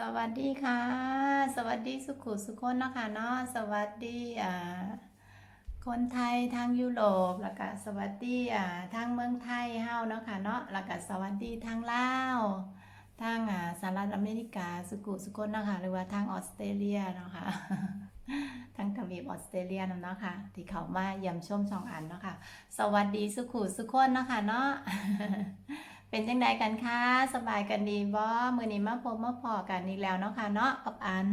สวัสดีค่ะ สวัสดีสุขุสุคนเนาะคะเนาะสวัสดีอ่าคนไทยทางยุโรปแล้วก็สวัสดีอ่าทางเมืองไทยเฮาเนาะค่ะเนาะแล้วก็สวัสดีทางลาวทางอ่าสหรัฐอเมริกาสุขุสุคนเนาะค่ะหรือว่าทางออสเตรเลียเนาะค่ะทางทวีปออสเตรเลียนเนาะค่ะที่เขามาเยี่ยมชมช่องอันเนาะค่ะ สวัสดีสุขุสุคนเนาะค่ะเนาะ เป็นจังใดกันคะสบายกันดีบ่มือนี้มาพบมาพอกันอีกแล้วเนาะค่ะเนาะกับอัน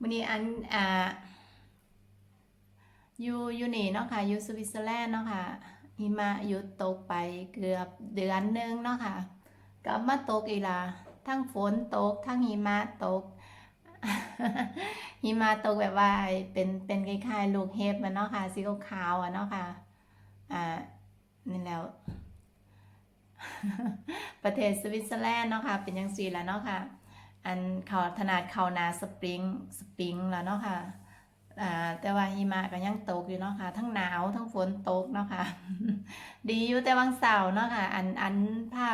มือนี้อันอ่าอยู่อยู่นี่เนาะค่ะอยู่สวิตเซอร์แลนด์เนาะค่ะหิมะหยุดตกไปเกือบเดือนหนึงเนาะค่ะกลับมาตกอีกล่ะทั้งฝนตก ทั้งหิมะตกหิมะตกแบบว่าเป็นเป็นคล้ายๆลูกเห็บมันเนาะค่ะสีขาวๆอะเนาะค่ะอ่า นี่แล้ว ประเทศสวิตเซอร์แลนด์เนาะค่ะ เป็นยังสีแล้วเนาะค่ะ อันเขาถนาดเขานาสปริงสปริงแล้วเนาะค่ะอ่าแต่ว่าหิมะก็ยังตกอยู่เนาะค่ะ ทั้งหนาวทั้งฝนตกเนาะค่ะ ดีอยู่แต่วันเสาร์เนาะค่ะ อันอันผ้า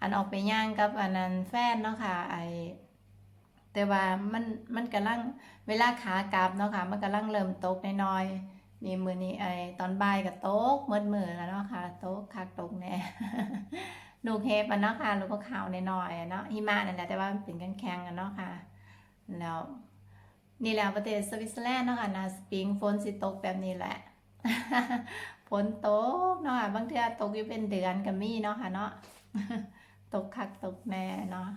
อันออกไปย่างกับอันนั้นแฟนเนาะค่ะ ไอแต่ว่ามันมันกำลังเวลาขากลับเนาะค่ะ มันกำลังเริ่มตกน้อยๆ นี่มือนี้ไอตอนบ่ายกับโต๊กมืดมือแล้วเนาะค่ะโต๊กคักตกแน่ลูกเฮฟอะเนาะค่ะลูกก็ขาวหน่อยๆอะเนาะหิมะนั่นแหละแต่ว่ามันเป็นกันแข็งๆอะเนาะค่ะ แล้วนี่แหละประเทศสวิตเซอร์แลนด์เนาะค่ะนาสปริงฝนสิตกแบบนี้แหละฝนตกเนาะค่ะบางเทื่อตกอยู่เป็นเดือนก็มีเนาะค่ะเนาะตกคักตกแน่เนาะ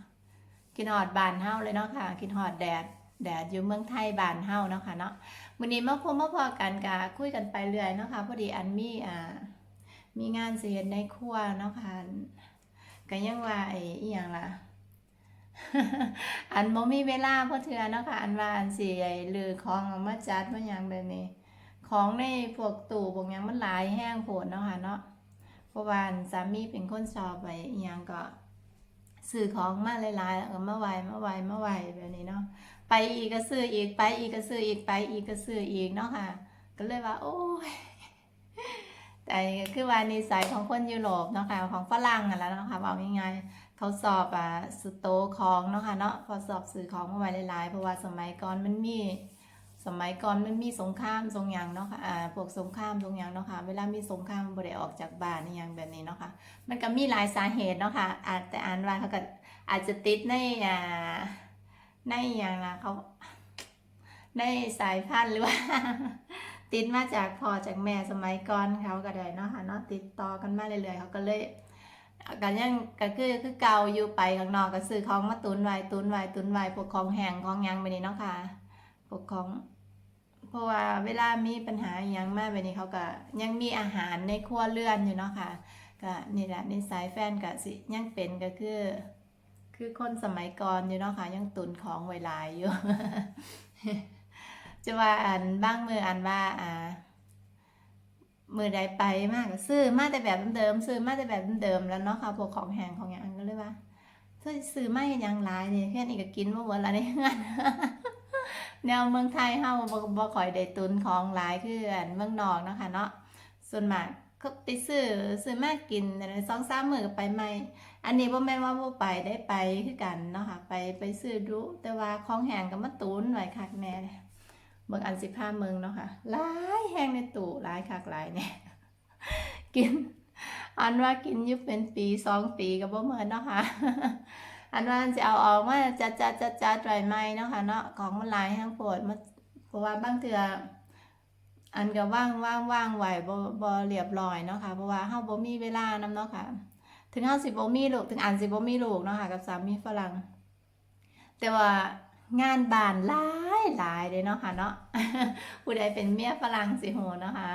กินหอดบานเฮาเลยเนาะค่ะกินหอดแดด แดดอยู่เมืองไทยบานเฮาเนาะค่ะเนาะวันนี้มาพบมาพอกันกะคุยกันไปเรื่อยเนาะค่ะพอดีอันมีอ่ามีงานเสียในครัวเนาะค่ะก็ยังว่าไอ้อีหยังล่ะอันบ่มีเวลาพราะเทื่อเนาะค่ะอันว่าอันสิไอ้ลือของเอามาจัดมาหยังแบบนี้ ของในพวกตู้พวกหยังมันหลายแห้งโพดเนาะค่ะเนาะเพราะว่าสามีเป็นคนชอบไว้อีหยังก็ซื้อของมาหลายๆแล้วก็มาไวมาไวมาไวแบบนี้เนาะ ไปอีกก็ซื้ออีกไปอีกก็ซื้ออีกไปอีกก็ซื้ออีกเนาะค่ะ ก็เลยว่า โอ้ยแต่คือว่านิสัยของคนยุโรปเนาะค่ะของฝรั่งอะแล้วเนาะค่ะบอกง่ายๆเขาสอบอะสโตร์ของเนาะค่ะเนาะพอสอบสื่อของมาไว้หลายๆเพราะว่าสมัยก่อนมันมีสมัยก่อนมันมีสงครามทรงอย่างเนาะค่ะอ่าพวกสงครามทรงอย่างเนาะค่ะ เวลามีสงครามบ่ได้ออกจากบ้านนี่อย่างแบบนี้เนาะค่ะ มันก็มีหลายสาเหตุเนาะค่ะอาจแต่อ่านว่าเขาก็อาจจะติดในอ่า ในอย่างนะเขาในสายพันธุ์หรือว่า ติดมาจากพ่อจากแม่สมัยก่อนเขาก็ได้เนาะค่ะเนาะติดต่อกันมาเรื่อยๆเขาก็เลยกันยังก็คือคือเก่าอยู่ไปข้างนอกก็ซื้อของมาตุนไว้ตุนไว้ตุนไว้พวกของแห้งของยังไปนี่เนาะค่ะพวกของเพราะว่าเวลามีปัญหาอหยังมากไปนี่เขาก็ยังมีอาหารในครัวเรือนอยู่เนาะค่ะก็นี่แหละนิสัยแฟนก็สิยังเป็นก็คือ คือคนสมัยก่อนอยู่เนาะค่ะยังตุนของไว้หลายอยู่ จะว่าอันบ้างมืออันว่าอ่ามือใดไปมากก็ซื้อมาแต่แบบเดิมซื้อมาแต่แบบเดิมแล้วเนาะค่ะพวกของแห้งของอย่างก็เลยว่าซื้อซื้อมาเฮ็ดหยังหลายนี่แค่นี้ก็กินมาหมดแล้วในเฮือนแนวเมืองไทยเฮาบ่บ่คอยได้ตุนของหลายคืออันเมืองนอกเนาะค่ะเนาะส่วนมาก ก็ไปซื้อซื้อมากินแต่สองสามมือก็ไปใหม่ อันนี้บ่แม่นว่าบ่ไปได้ไปคือกันเนาะค่ะ ไปไปซื้อดู แต่ว่าของแห้งก็มาตุนไว้คักแน่เบิ่งอันสิพาเมืองเนาะค่ะหลายแห้งในตู้หลายคักหลายแน่กิน อันว่ากินยู่เป็นปีสองปีก็บ่เหมือนเนาะค่ะอันว่าอันสิเอาออกมาจัดจัดจัดจัดไว้ใหม่เนาะค่ะเนาะของมันหลายแห้งโพดมาเพราะว่าบางเทื่อ อันก็ว่างว่างว่างไหวบ่บ่เรียบร้อยเนาะค่ะ เพราะว่าเฮาบ่มีเวลานำเนาะค่ะ ถึงเฮาสิบ่มีลูก ถึงอันสิบ่มีลูกเนาะค่ะ กับสามีฝรั่ง แต่ว่างานบ้านหลายหลายเด้เนาะค่ะเนาะ ผู้ใดเป็นเมียฝรั่งสิโหเนาะค่ะ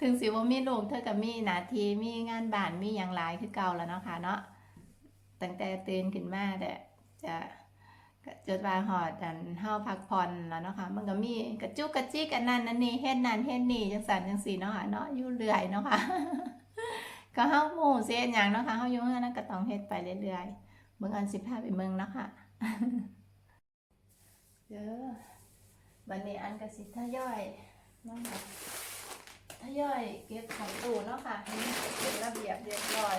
ถึงสิบ่มีลูกเธอก็มีหน้าที่มีงานบ้านมีหยังหลายคือเก่าแล้วเนาะค่ะเนาะ ตั้งแต่ตื่นขึ้นมาแต่จะ จดว่าฮอดอันเฮาพักผ่อนแล้วเนาะค่ะ มันก็มีกระจุกกระจิกอันนั้นอันนี้เฮ็ดนั่นเฮ็ดนี่จังซั่นจังซี่เนาะค่ะเนาะอยู่เรื่อยเนาะค่ะ ก็เฮาหมู่สิเฮ็ดหยังเนาะค่ะเฮาอยู่เฮือนนก็ต้องเฮ็ดไปเรื่อยๆเบิ่งอันสิพาไปเมืองเนาะค่ะเด้อบัดนี้อันก็สิทยอยนาะค่ะทยอยเก็บของตู้เนาะค่ะเป็นระเบียบเรียบร้อย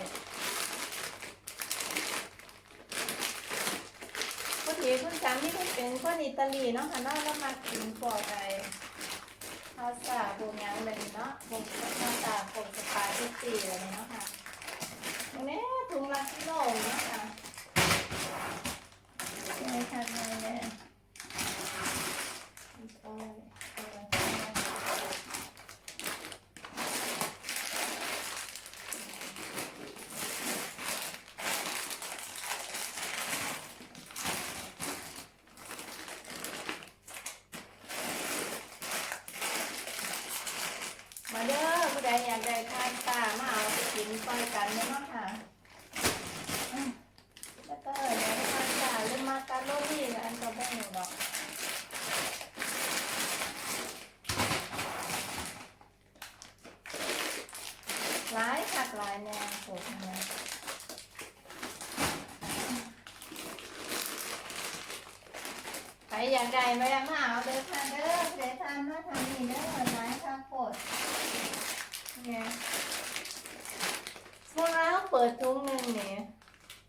ามนี่ก็เป็นคนอิตาลีเนาะค่ะเนาะแล้วมากินพวกไอ้พาสต้าพวกยังอะไรนี่เนาะพวกพาสต้าพวกสปาเกตตี้อะไรเนาะค่ะตรงนี้ถุงละกิโลเนาะค่ะใช่ค่ะแม่แม่โอ้ยโอ้ยโอ้ย มาเด้อผู้ใดอยากได้ทานตามาเอาไปกินซอยกันเด้อเนาะค่ะอืมแล้วก็อยากได้ทานตาหรือมาการโรนี่อันก็บ่รู้ดอกหลายคักหลายแนวโหดแนวใครอยากได้มาอยากมาเอาเด้อค่ะเด้อเด้อทานมาทานนี่เด้อหลายคักโคตรไงพวกเราเปิดถุงหนึ่งเนี่ย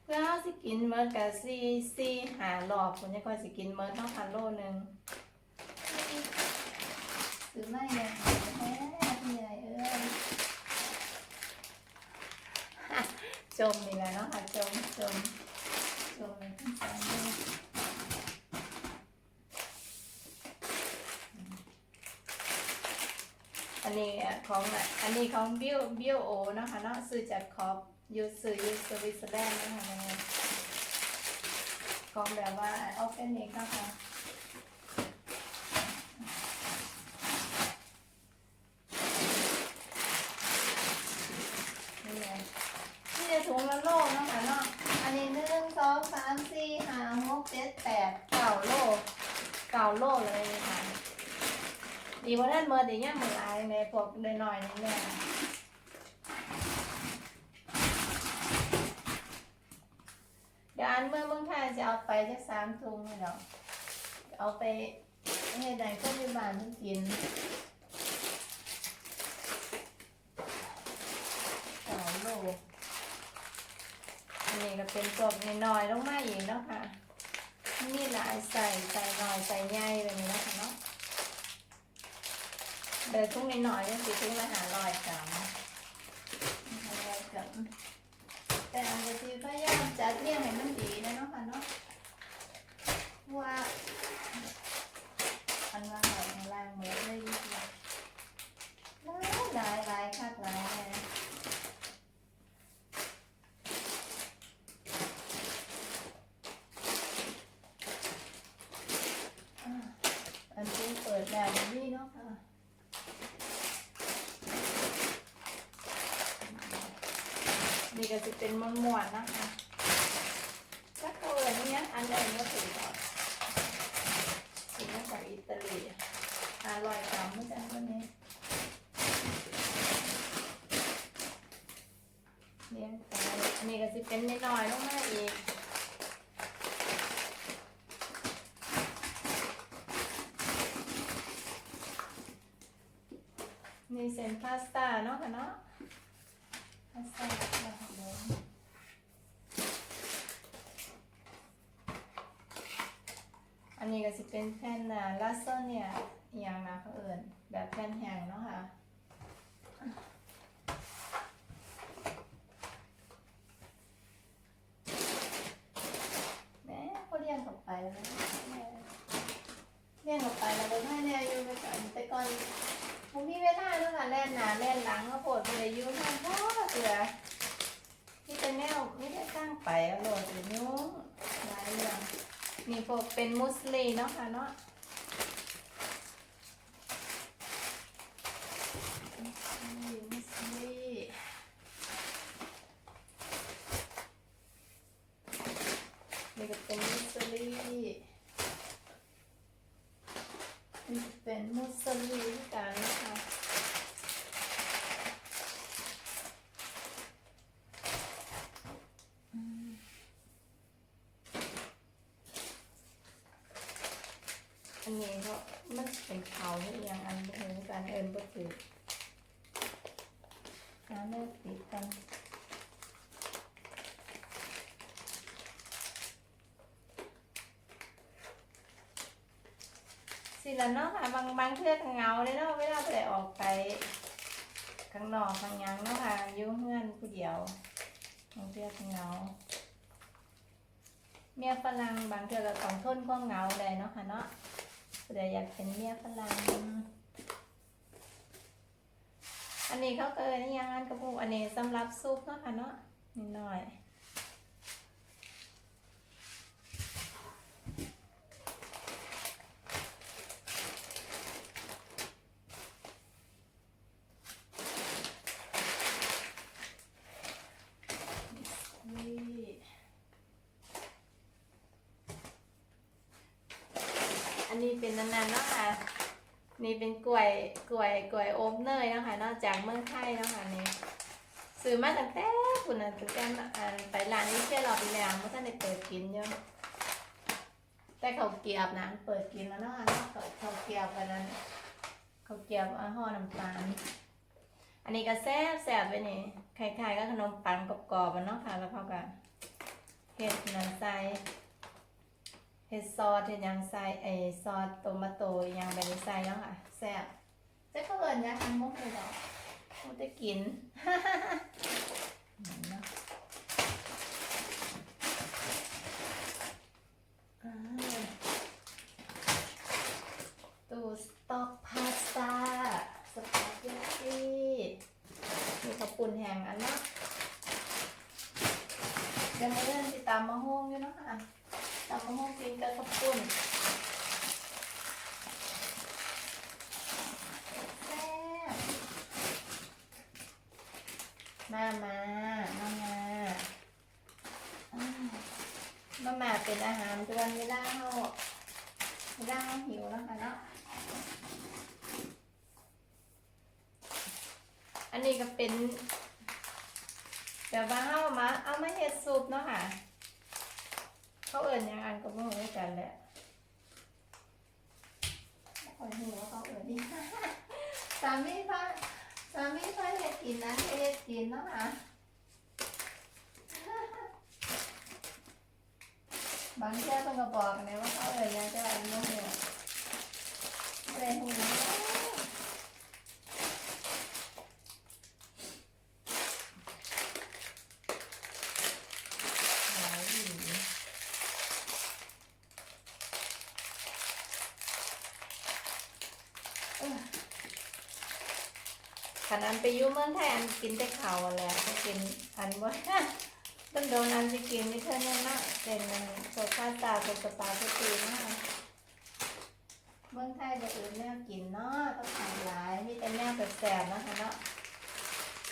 เพื่อเราสิกินเมื่อกับซีซีหาหลอกคนจะคอยสิกินเมื่อต้องพันโลหนึ่งซื้อไม่เนี่ยแม่พี่ใหญ่เอ้ยจมนี่แหละเนาะค่ะจมจมจมในที่สองเลย นนี้ของอันนี้ของบิวบิวโอนะคะเนาะซื้อจากคอปยูซื้อยูสวิตเซอร์แลนด์นะคะของแบบว่าออฟเฟนเองนะคะนี่ไงนี่จะถุงละโลนะคะเนาะอันนี้หนึ่งสองสามสี่ห้าหกเจ็ดแปดเก้าโลเก้าโลเลยค่ะ ดีว่าท่านเมื่อแต่ยังมือลายในพวกเน้อยๆนี่แน่เดี๋ยวอันเมื่อเมืองไทยจะเอาไปจะสามถุงเลยเนาะเอาไปให้ใดก็มีบ้านที่กินสองโลอันนี้ก็เป็นพวกน้อยๆลงมาอีกเนาะค่ะนี่หลายใส่ใส่หน้อยใส่ใหญ่แบบนี้นะคะเนาะ เดินทุ่งน้อยๆก็คือทุ่งละหาลอยกรัมหาลอยกรัมแต่อาจจะที่พยายามจัดเรียงให้มันดีนะเนาะค่ะเนาะว่าอันว่าหอยในล่างเหมือนเลยดีกว่าหลายหลายหลายคักหลายเลยอะอันที่เปิดแบบนี้เนาะค่ะ นี่ก็จะ เป็นมวนๆนะคะถ้าเขาเอ่ยนี้อันใดก็ถือว่าถือมาจากอิตาลีอร่อยกว่าไม่ใช่วันนี้เลี้ยงไปอันนี้ก็จะเป็นน้อยๆลงมาอีกนี่เส้นพาสต้าเนาะค่ะเนาะ พาสต้าแบบเดิมอันนี้ก็จะ เป็นแผ่นนะลาโซเนี่ยอย่างนะเขาเอิญแบบแผ่นแห้งเนาะค่ะ แหม่เขาเรียนออกไปแล้วนะเรียนออกไปแล้วก็ไม่แน่อยู่ไปก่อนแต่ก่อนผมมีเวลาเรื่องการเล่นหนาเล่นหลังก็ปวดไปเลยอยุ่งมากพ่อเสือที่จะแนวไม่ได้ตั้งไปเอาโหลดหรือยุ่งหลายเรื่องมีพวก เป็นมุสลีเนาะค่ะเนาะมุสลีมุสลีนี่ก็เป็นมุสลีนี่ก็เป็นมุสลีด้วยกันนะคะอืมอันนี้ก็มันเป็น เียังอันบ่ถึงการเอินบ่ถือหาเนื้ติดกันอละเนาะค่ะบางบางเทื่อก็เหงาเลยเนาะเวลาไปออกไปข้างนอกข้างหยังเนาะค่ะอยู่เฮือนผู้เดียวบางเทื่อก็เหงาเมียฝรั่งบางเทื่อก็ต้องทนความเหงาได้เนาะค่ะเนาะ ผู้ใดอยากเป็นเมียฝรั่งอันนี้เขาเกินี่ยังอันกระปุกอันนี้สำหรับซุปเนาะค่ะเนาะนิดหน่อย นี่อันนี้ เป็นนานๆเนาะค่ะ นี่เป็นกล้วยกล้วยกล้วยโอบเนยเนาะคะนอกจากเมืองไทยเนาะค่ะนี่ซื้อมาตั้งแต่คุณนะตั้งแต่อ่าไปร้านนี้เชื่อเราไปแล้วเมื่อท่านได้เปิดกินอยู่แต่เขาเกียบนะเปิดกินแล้วเนาะคะเนาะเขาเขาเกียบกันนั้นเขาเกียบอาห่อน้ำตาลอันนี้ก็แซ่บแซ่บไปนี่คล้ายๆก็ขนมปังกรอบๆมันเนาะค่ะแล้วเขาก็เห็ดนันใส่ เห็ดซอสเห็ดยังใส่ไอซอสโตมาโตยังแบบนี้ใส่แล้วค่ะแซ่บจะเขาเอิญยาคันมุกเลยดอกมุกจะกินเนาะอ่าตู้สต็อกพาสต้าสปาเกตตี้มีขปุ้นแห้งอันนะเดี๋ยวมาเริ่มติดตามมะฮุ่งอยู่เนาะค่ะตามมะฮุ่งกินกับข้าวปุ้นแซ่บมามามามาอ้าว มามาเป็นอาหารเดือนเวลาเราเวลาเราหิวแล้วค่ะเนาะ อันนี้ก็เป็นแบบว่าเอามาเอามาเฮ็ดซุปเนาะค่ะ เขาเอิ่นหยังอันก็บ่รู้กันแหละคอยหัวเขาเอิ่นดีสามีพ่อสามีพ่อเฮ็ดกินนะเฮ็ดกินเนาะค่ะ บางเจ้าต้องก็บอกนะว่าเขาเอิ่นหยังจะอันนู้นเนี่ยอะไรหูเนาะหลายหวีเอ้อขนาดไปยู่เมืองไทยอันกินแต่ข้าวอะแหละก็กินอันว่าต้นโดนอันจะกินไม่เท่านั้นนะ เป็นโซฟาตาเป็นสปาสตีนะเมืองไทยจะอื่นแนวกินเนาะต้องทำหลายมีแต่แนวแสบๆนะคะเนาะ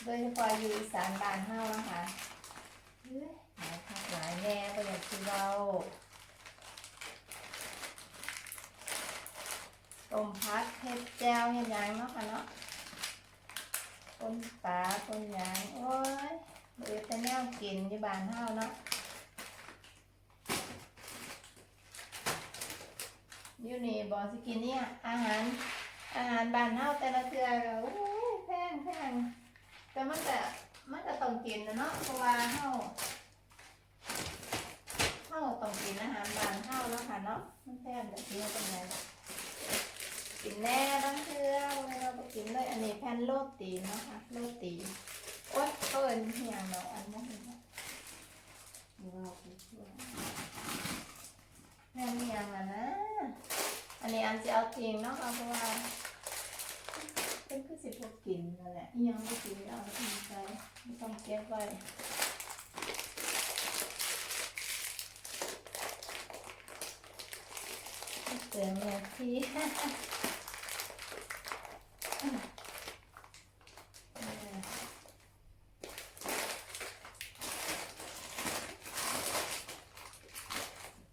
โดยเฉพาะอยู่อีสานบ้านเฮานะคะเฮ้หลายคักหลายแน่ก็อย่ากกินเราต้มพัดเห็ดแจ่วเห็ดหยังเนาะค่ะเนาะต้นปลาต้นยังโอ้ยเดี๋ยวจะแนวกินที่บ้านเฮาเนาะ อยู่นี่บอสิกินเนี่ยอาหารอาหารบ้านเฮาแต่ละเทื่อก็โอ้ยแพงแพงแต่มันก็มันก็ต้องกินนะเนาะเพราะว่าเฮาเข้าต้องกินอาหารบานเข้าแล้วค่ะเนาะมันแซ่บแบบนี้เป็นไงกินแน่ต้องเชื่อเวลาไปกินเลยอันนี้แผ่นโรตีเนาะค่ะโรตีโอ๊ยเอิญเหียงเนาะอันนี้เราไปช่วย แผ่นเหียงอะนะ อันนี้อันจะเอาทิ้งเนาะค่ะเพราะว่าเป็นคือสิพวกกินนั่นแหละยังไม่กินเอาทิ้งไปไม่ต้องเก็บไว้เตือนเนี่ยที่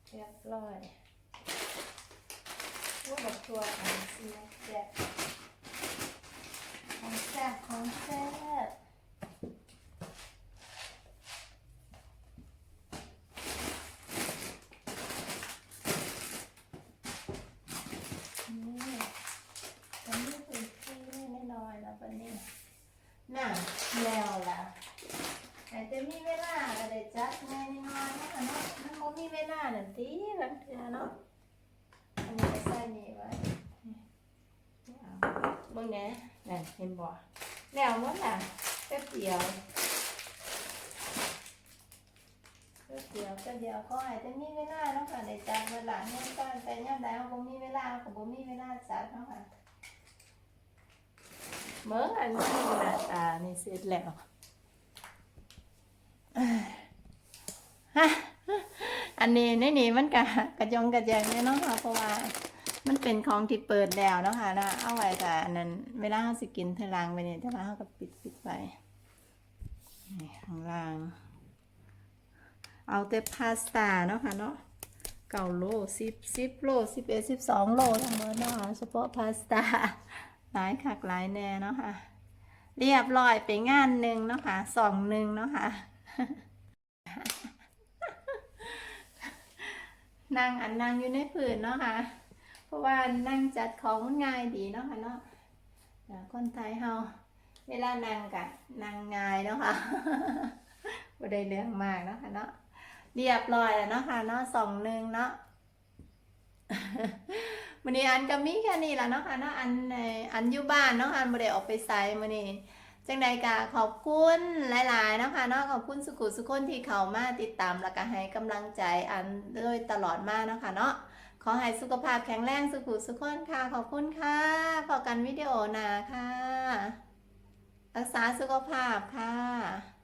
เรียบร้อยว่าแบบตัวอันซีแซ่บของแซ่บของแซ่บนี่วันนี้เป็นที่ไม่น้อยแล้ววันนี้น่ะแล้วล่ะแต่จะมีเวลาก็ได้จัดแน่น้อยๆนะคะเนาะ มันบ่มีเวลานั่นติบางเทื่อเนาะอันนี้ก็ใส่นี่ไว้นเบิ่งแหน่นั่นเห็นบ่แล้วหมดล่ะแอันนี้ในนี่มันกะกระจงกระแจงเนี่ยเนาะค่ะเพราะว่ามันเป็นของที่เปิดแล้วเนาะค่ะนะเอาไว้แต่อันนั้นเวลาเราสิกินเทลางไปเนี่ยแต่ว่าเราก็ปิดปิดไปข้างล่าง เอาแต่พาสต้าเนาะค่ะเนาะเก้าโลสิบสิบโลสิบเอ็ดสิบสองโลทั้งหมดเนาะค่ะเฉพาะพาสต้าหลายคักหลายแน่เนาะค่ะ เรียบร้อยไปงานหนึ่งเนาะค่ะสองหนึ่งเนาะค่ะ นั่งอันนั่งอยู่ในผืนเนาะค่ะ เพราะว่านั่งจัดของมันง่ายดีเนาะค่ะเนาะคนไทยเฮาเวลานั่งกะนั่งง่ายเนาะค่ะบ่ได้เรื่องมากเนาะค่ะเนาะเรียบร้อยแล้วเนาะค่ะเนาะสองหนึ่งเนาะมื้อนี้อันก็มีแค่นี้ละเนาะค่ะเนาะอันอันอยู่บ้านเนาะค่ะอันบ่ได้ออกไปไสมื้อนี้ จังใดก็ขอบคุณหลายๆนะคะเนาะขอบคุณสุขุสุขคนที่เข้ามาติดตามแล้วก็ให้กำลังใจอันโดยตลอดมานะคะเนาะขอให้สุขภาพแข็งแรงสุขุสุขคนค่ะ ขอบคุณค่ะพอกันวิดีโอหนาค่ะ รักษาสุขภาพค่ะ